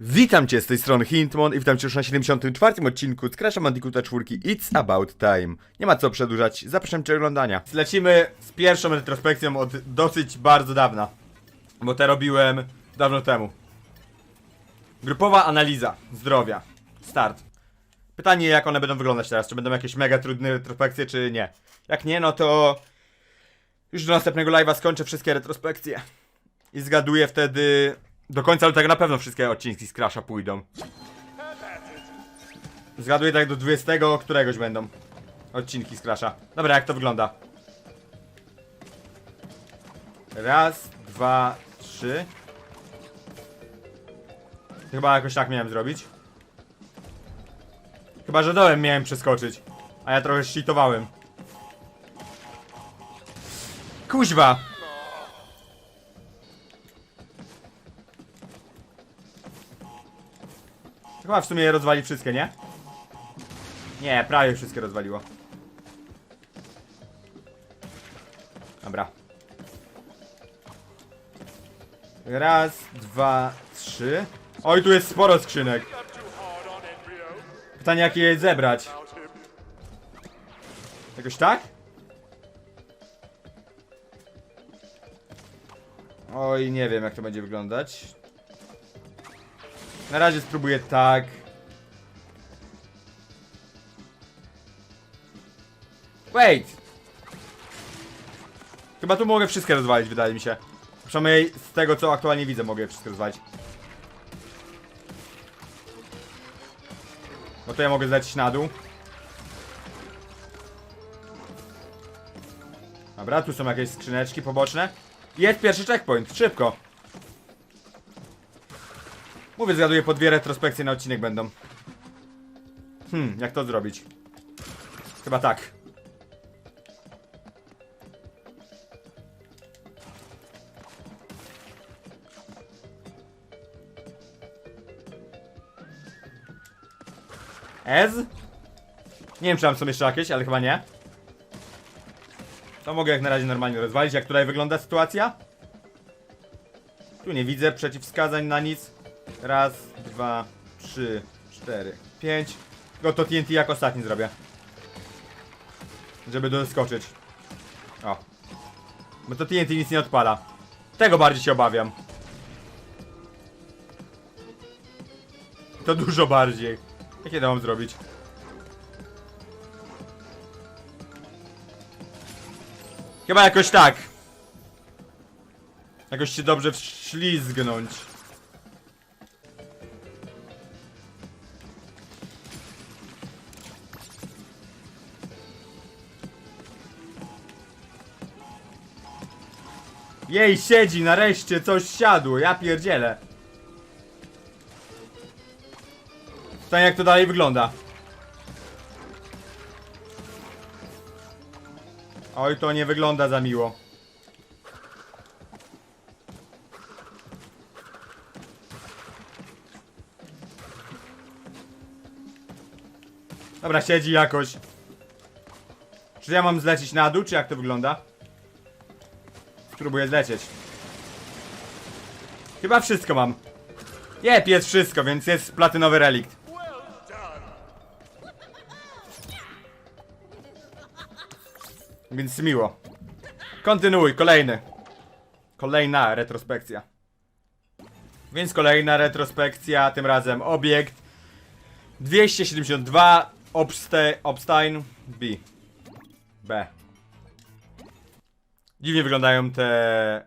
Witam Cię z tej strony Hintmon i witam Cię już na 74. odcinku z Crash'a Bandicoota 4 It's About Time. Nie ma co przedłużać, zapraszam Cię do oglądania. Lecimy z pierwszą retrospekcją od dosyć bardzo dawna, bo te robiłem dawno temu. Grupowa analiza zdrowia. Start. Pytanie jak one będą wyglądać teraz, czy będą jakieś mega trudne retrospekcje, czy nie. Jak nie, no to już do następnego live'a skończę wszystkie retrospekcje. I zgaduję wtedy do końca lutego na pewno wszystkie odcinki z Crash'a pójdą. Zgaduję tak do 20 któregoś będą odcinki z Crash'a. Dobra, jak to wygląda? Raz, dwa, trzy. Chyba jakoś tak miałem zrobić. Chyba, że dołem miałem przeskoczyć. A ja trochę cheatowałem. Kuźwa! Chyba w sumie je rozwali wszystkie, nie? Nie, prawie wszystkie rozwaliło. Dobra. Raz, dwa, trzy. Oj, tu jest sporo skrzynek. Pytanie, jakie je zebrać? Jakoś tak? Oj, nie wiem, jak to będzie wyglądać. Na razie spróbuję tak. Wait! Chyba tu mogę wszystkie rozwalić, wydaje mi się. Przynajmniej z tego, co aktualnie widzę, mogę wszystkie rozwalić. Bo to ja mogę zlecieć na dół. Dobra, tu są jakieś skrzyneczki poboczne. Jest pierwszy checkpoint, szybko. Mówię, zgaduję po dwie retrospekcje na odcinek będą. Hmm, jak to zrobić? Chyba tak. Ez? Nie wiem, czy tam są jeszcze jakieś, ale chyba nie. To mogę jak na razie normalnie rozwalić. Jak tutaj wygląda sytuacja? Tu nie widzę przeciwwskazań na nic. Raz, dwa, trzy, cztery, pięć. Tylko to TNT jak ostatni zrobię. Żeby doskoczyć. O. Bo to TNT nic nie odpala. Tego bardziej się obawiam. To dużo bardziej. Jakie to mam zrobić? Chyba jakoś tak. Jakoś się dobrze wślizgnąć. Jej, siedzi, nareszcie coś siadło, ja pierdzielę. Pytanie jak to dalej wygląda. Oj, to nie wygląda za miło. Dobra, siedzi jakoś. Czy ja mam zlecieć na dół, czy jak to wygląda? Spróbuję zlecieć. Chyba wszystko mam. Jep, jest wszystko, więc jest platynowy relikt. Więc miło. Kontynuuj, kolejny. Kolejna retrospekcja. Więc kolejna retrospekcja, tym razem obiekt 272 Obste, Obstein B. B. Dziwnie wyglądają te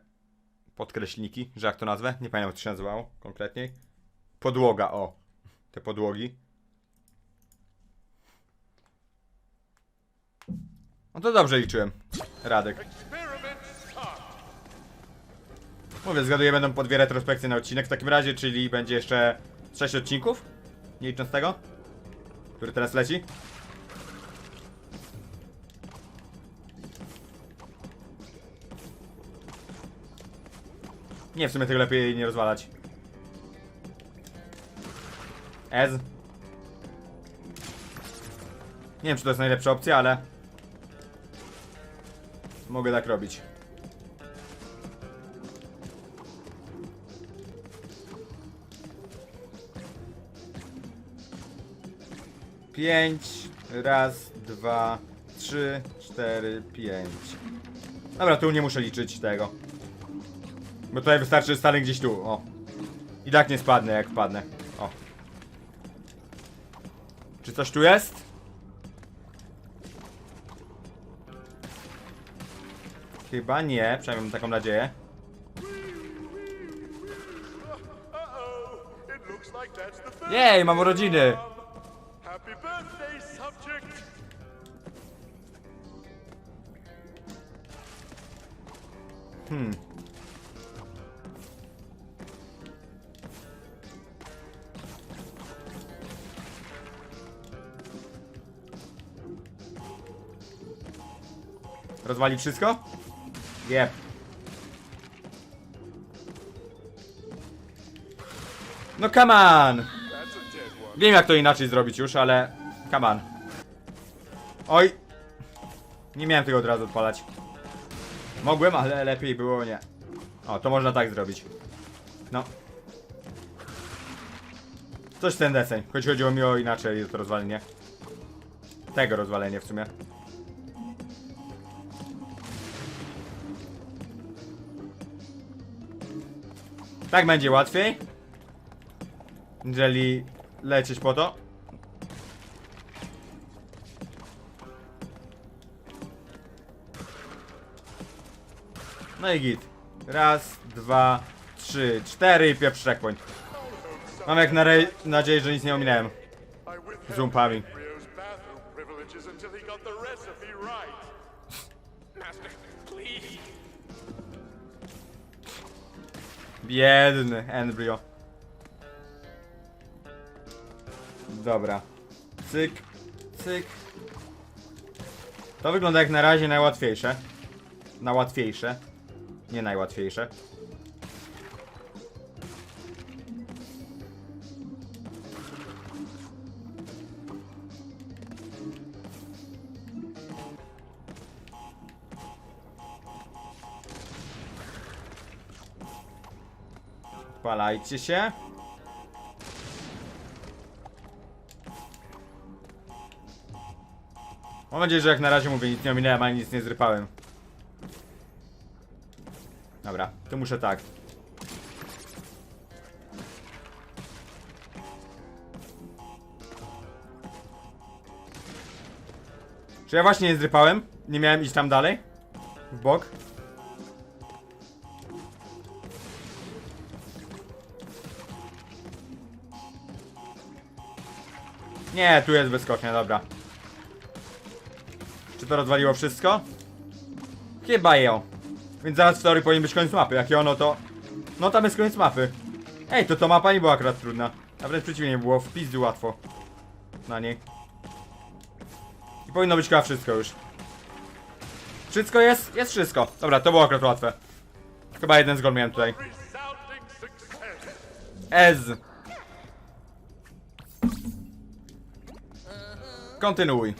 podkreślniki, że jak to nazwę? Nie pamiętam jak się nazywało konkretniej. Podłoga, o. Te podłogi. No to dobrze liczyłem. Radek. Mówię, zgaduję, będą po dwie retrospekcje na odcinek w takim razie, czyli będzie jeszcze 6 odcinków? Nie licząc tego? Który teraz leci? Nie, w sumie tego lepiej nie rozwalać. Ez. Nie wiem, czy to jest najlepsza opcja, ale... Mogę tak robić. Pięć, raz, dwa, trzy, cztery, pięć. Dobra, tu nie muszę liczyć tego. Bo tutaj wystarczy, że stanę gdzieś tu, o. I tak nie spadnę, jak wpadnę. O. Czy coś tu jest? Chyba nie, przynajmniej mam taką nadzieję. Jej, mam urodziny! Hmm. Rozwali wszystko? Jep. No come on! Wiem jak to inaczej zrobić już, ale... Come on. Oj! Nie miałem tego od razu odpalać. Mogłem, ale lepiej było nie. O, to można tak zrobić. No. Coś ten deseń. Choć chodziło mi o inaczej to rozwalenie. Tego rozwalenie w sumie. Tak będzie łatwiej. Jeżeli lecieć po to. No i git. Raz, dwa, trzy, cztery i pierwszy checkpoint. Mam jak na nadzieję, że nic nie ominąłem. Withheld Biedny embryo. Dobra. Cyk, cyk. To wygląda jak na razie najłatwiejsze. Na łatwiejsze. Nie najłatwiejsze. Palajcie się. Mam nadzieję, że jak na razie mówię, nic nie ominąłem, ani nic nie zrypałem. Dobra, to muszę tak. Czy ja właśnie nie zrypałem? Nie miałem iść tam dalej? W bok? Nie, tu jest wyskocznia, dobra. Czy to rozwaliło wszystko? Chyba ją. Więc zaraz w teorii powinien być koniec mapy. Jakie ono to... No tam jest koniec mapy. Ej, to to mapa nie była akurat trudna. A wręcz przeciwnie, było w pizdy łatwo. Na niej. I powinno być chyba wszystko już. Wszystko jest? Jest wszystko. Dobra, to było akurat łatwe. Chyba jeden z gol miałem tutaj. Ez. Kontynuuj.